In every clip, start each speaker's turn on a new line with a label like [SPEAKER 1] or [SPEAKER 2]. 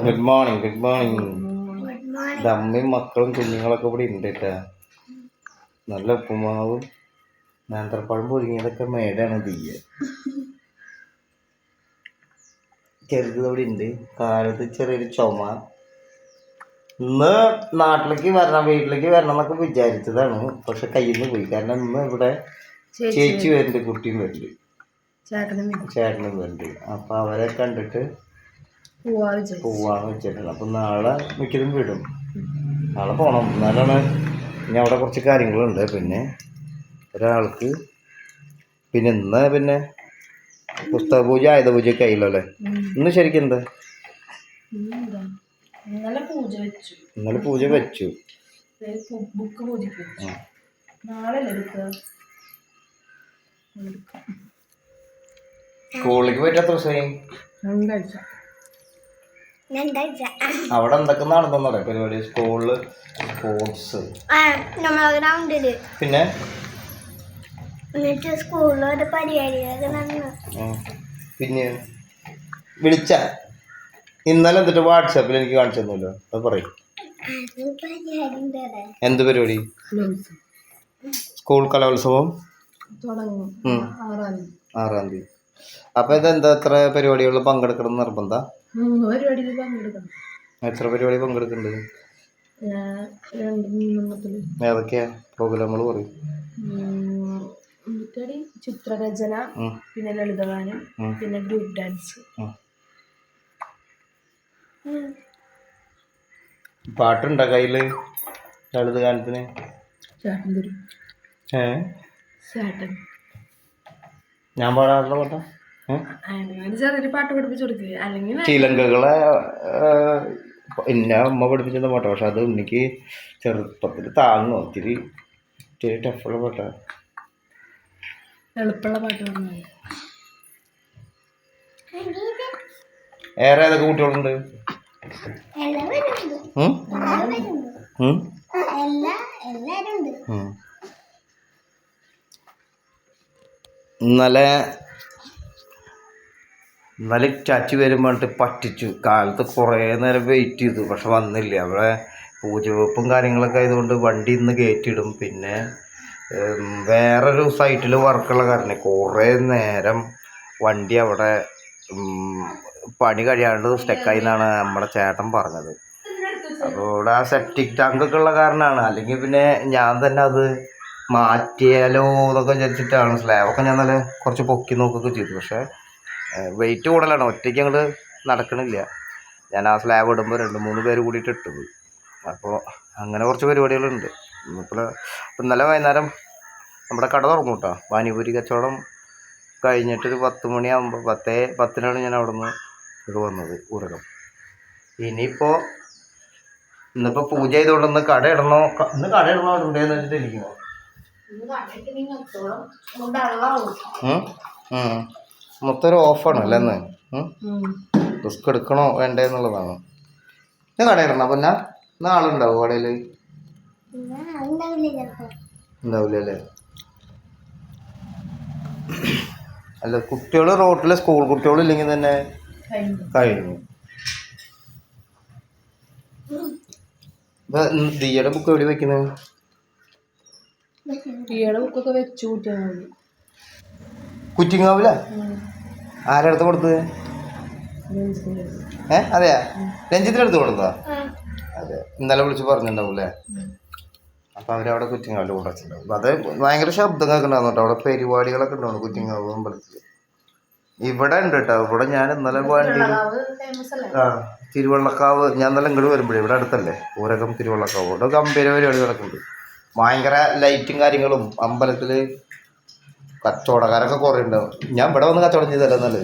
[SPEAKER 1] Good morning good morning അമ്മയും മക്കളും കുഞ്ഞുങ്ങളൊക്കെ ഇവിടെ ഉണ്ട് കേട്ടാ. നല്ല ഉപ്പുമാവും. നേന്ത്രപ്പഴം പൊരിങ്ങിയതൊക്കെ മേടാണ് തീയ. ചെറുത് ഇവിടെ ഉണ്ട്. കാലത്ത് ചെറിയൊരു ചുമ. ഇന്ന് നാട്ടിലേക്ക് വരണം വീട്ടിലേക്ക് വരണം എന്നൊക്കെ വിചാരിച്ചതാണ്. പക്ഷെ കയ്യിൽ നിന്ന് പോയി. കാരണം ഇന്ന് ഇവിടെ ചേച്ചി വരുന്നുണ്ട് കുട്ടിയും വരുന്നുണ്ട്.
[SPEAKER 2] ചേട്ടനും
[SPEAKER 1] വരുന്നുണ്ട്. അപ്പൊ അവരെ കണ്ടിട്ട് പോവാന്ന് വെച്ചിട്ടുണ്ട് അപ്പൊ നാളെ മിക്കതും വിടും. നാളെ പോണം. എന്നാലാണ് ഇനി അവിടെ കുറച്ച് കാര്യങ്ങളുണ്ട്. പിന്നെ ഒരാൾക്ക് പിന്നെ ഇന്ന് പിന്നെ പുസ്തക പൂജ ആയുധ പൂജ ഒക്കെ ആയില്ലോ? അല്ലേ ഇന്ന് ശരിക്കും എന്താ?
[SPEAKER 2] ഇന്നലെ പൂജ വെച്ചു.
[SPEAKER 1] ഇന്നലെ പൂജ വെച്ചു.
[SPEAKER 2] ബുക്ക് പൂജിപ്പിച്ചു.
[SPEAKER 1] ആ.
[SPEAKER 2] നാളെ എടുക്കുക
[SPEAKER 1] സ്കൂളിലേക്ക് പോയിട്ട് എത്ര ദിവസമായി?
[SPEAKER 2] രണ്ടാഴ്ച.
[SPEAKER 1] അവിടെ എന്തൊക്കെ നടന്നറിയാം പരിപാടി സ്കൂളിൽ സ്പോർട്സ്.
[SPEAKER 3] ഗ്രൗണ്ടിൽ.
[SPEAKER 1] പിന്നെ?
[SPEAKER 3] എന്നിട്ട് സ്കൂളിൽ ഒരു പരിപാടിയൊക്കെ നടന്നു.
[SPEAKER 1] പിന്നെ? വിളിച്ച. ഇന്നലെ എന്നിട്ട് വാട്സാപ്പിൽ എനിക്ക് കാണിച്ചു തന്നല്ലോ അത് പറയും എന്ത് പരിപാടി? സ്കൂൾ കലോത്സവം.
[SPEAKER 2] ആറാം തീയതി.
[SPEAKER 1] അപ്പൊ ഇതെന്താ എത്ര പരിപാടികളിൽ പങ്കെടുക്കണം നിർബന്ധ? എത്ര പരിപാടി പങ്കെടുക്കുന്നുണ്ട് ഏതൊക്കെയാ പ്രോഗ്രാമുകൾ പറയും.
[SPEAKER 2] ചിത്രരചന പിന്നെ ലളിതഗാനം പിന്നെ ഗ്രൂപ്പ് ഡാൻസ്.
[SPEAKER 1] പാട്ടുണ്ടോ കയ്യിൽ
[SPEAKER 2] ലളിതഗാനത്തിന്?
[SPEAKER 1] ഞാൻ പാടാറുള്ള പാട്ടാ?
[SPEAKER 2] ചെറിയൊരു പാട്ട് പഠിപ്പിച്ചു കൊടുക്കുക അല്ലെങ്കിൽ
[SPEAKER 1] ശ്രീലങ്കകളെ എന്നെ അമ്മ പഠിപ്പിച്ചിരുന്ന പാട്ടാ. പക്ഷെ അത് ഉണ്ണിക്ക് ചെറുപ്പത്തിൽ താങ്ങും. ഒത്തിരി ടഫുള്ള പാട്ടാ.
[SPEAKER 2] എളുപ്പമുള്ള പാട്ട്
[SPEAKER 1] വേറെ ഏതൊക്കെ കുട്ടികളുണ്ട്?
[SPEAKER 3] എല്ലാവരും
[SPEAKER 1] ഇന്നലെ ചാച്ചി വരും പറ്റിച്ചു. കാലത്ത് കുറേ നേരം വെയിറ്റ് ചെയ്തു. പക്ഷെ വന്നില്ല. അവിടെ പൂജവെപ്പും കാര്യങ്ങളൊക്കെ ആയതുകൊണ്ട് വണ്ടി ഇന്ന് കയറ്റിയിടും പിന്നെ വേറൊരു സൈറ്റിൽ വർക്കുള്ള കാരണം കുറേ നേരം വണ്ടി അവിടെ പണി കഴിയാണ്ട് സ്റ്റക്കായി എന്നാണ് നമ്മുടെ ചേട്ടൻ പറഞ്ഞത്. അപ്പോൾ ഇവിടെ ആ സെപ്റ്റിക് ടാങ്ക് ഒക്കെ ഉള്ള കാരണമാണ് അല്ലെങ്കിൽ പിന്നെ ഞാൻ തന്നെ അത് മാറ്റിയാലോ എന്നൊക്കെ വിചാരിച്ചിട്ടാണ്. സ്ലാബൊക്കെ ഞാൻ നല്ല കുറച്ച് പൊക്കി നോക്കുകയൊക്കെ ചെയ്തു. പക്ഷേ വെയിറ്റ് കൂടുതലാണ്. ഒറ്റയ്ക്ക് അങ്ങോട്ട് നടക്കണില്ല. ഞാൻ ആ സ്ലാബ് ഇടുമ്പോൾ രണ്ട് മൂന്ന് പേര് കൂടിയിട്ട് ഇട്ടത്. അപ്പോൾ അങ്ങനെ കുറച്ച് പരിപാടികളുണ്ട്. ഇപ്പോൾ ഇന്നലെ വൈകുന്നേരം നമ്മുടെ കട തുറന്നു കേട്ടോ പാനിപൂരി കച്ചവടം കഴിഞ്ഞിട്ടൊരു പത്ത് മണിയാകുമ്പോൾ പത്തേ പത്തിനാണ് ഞാൻ അവിടെ നിന്ന് ഇത് വന്നത് ഊരകം. ഇനിയിപ്പോൾ ഇന്നിപ്പോൾ പൂജ ചെയ്തുകൊണ്ട് ഇന്ന് കട ഇടണോ? ഇന്ന് കട ഇടണോ ഇടണ്ടേന്ന് വെച്ചിട്ട് ഇരിക്കുന്നു ഉം? ഉം. മൊത്തം ഒരു ഓഫാണ് അല്ലേ അന്ന് റിസ്ക് എടുക്കണോ വേണ്ടേ എന്നുള്ളതാണ്. കടയിടണം അപ്പൊ ഞാൻ ഞാൻ ഇന്ന് ആളുണ്ടാവും കടയിൽ
[SPEAKER 3] ഉണ്ടാവില്ല
[SPEAKER 1] അല്ലേ? അല്ല കുട്ടികൾ റോട്ടിലെ സ്കൂൾ കുട്ടികളില്ലെങ്കിൽ തന്നെ കഴിഞ്ഞു. ദിയുടെ ദിയയുടെ ബുക്ക് എവിടെ വെക്കുന്നത്
[SPEAKER 2] ടീയുടെ ബുക്കൊക്കെ വെച്ചു കൂട്ടിയാൽ മതി
[SPEAKER 1] കുറ്റിങ്ങാവില? ആരടുത്ത് കൊടുത്തത്? ഏ അതെയാ കൊടുത്തതാ?
[SPEAKER 3] ആ.
[SPEAKER 1] അതെ. ഇന്നലെ വിളിച്ച് പറഞ്ഞിട്ടുണ്ടാവൂലേ അല്ലേ അപ്പൊ അവരവിടെ കുറ്റിങ്ങാവിൽ കൊണ്ടുവച്ചിട്ടുണ്ടാവും അപ്പൊ അത് ഭയങ്കര ശബ്ദം കേൾക്കണ്ടായിരുന്നു കേട്ടോ അവിടെ പരിപാടികളൊക്കെ ഉണ്ടാവും കുറ്റിങ്ങാവ് അമ്പലത്തിൽ ഇവിടെ ഉണ്ട് കേട്ടോ ഇവിടെ ഞാൻ ഇന്നലെ വണ്ടിയിൽ
[SPEAKER 2] അല്ലേ?
[SPEAKER 1] ആ തിരുവള്ളക്കാവ്. ഞാൻ ഇന്നലെ ഇങ്ങോട്ട് വരുമ്പോഴേ ഇവിടെ അടുത്തല്ലേ? ഊരകം തിരുവള്ളക്കാവ്. ഇവിടെ ഗംഭീര പരിപാടി നടക്കുന്നുണ്ട് ഭയങ്കര ലൈറ്റും കാര്യങ്ങളും. അമ്പലത്തിൽ കച്ചവടക്കാരൊക്കെ കുറേ ഉണ്ടാവും ഞാൻ ഇവിടെ വന്ന് കച്ചവടം ചെയ്തല്ലോ എന്നല്ല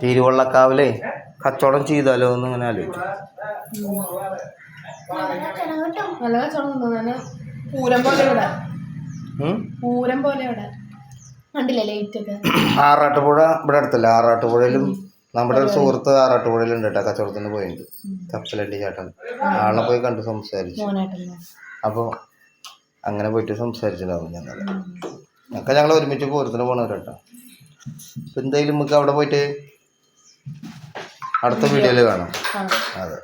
[SPEAKER 1] തിരുവള്ളക്കാവിലേ കച്ചവടം ചെയ്താലോ എന്ന് ഇങ്ങനെ ആലോചിച്ചു.
[SPEAKER 2] നല്ല കച്ചവടം പൂരം പോലെ ഇവിടെ. പൂരം പോലെ ഇവിടെ. കണ്ടില്ലേ ലൈറ്റ് ഒക്കെ?
[SPEAKER 1] ആറാട്ടുപുഴ ഇവിടെ അടുത്തല്ലേ? ആറാട്ടുപുഴയിലും നമ്മുടെ ഒരു സുഹൃത്ത് ആറാട്ടുപുഴയിലുണ്ട് കേട്ടോ കച്ചവടത്തിന് പോയിട്ടുണ്ട്. കപ്പലണ്ടി ചേട്ടൻ. ആളെ പോയി കണ്ട് സംസാരിച്ചു. അപ്പോൾ അങ്ങനെ പോയിട്ട് സംസാരിച്ചിട്ടുണ്ടാവും ഞങ്ങൾ ഞങ്ങൾക്ക് ഞങ്ങൾ ഒരുമിച്ച് പൂരത്തിന് പോകണവരട്ടോ അപ്പം എന്തായാലും നമുക്ക് അവിടെ പോയിട്ട് അടുത്ത വീഡിയോയിൽ
[SPEAKER 2] കാണാം.
[SPEAKER 1] അതെ.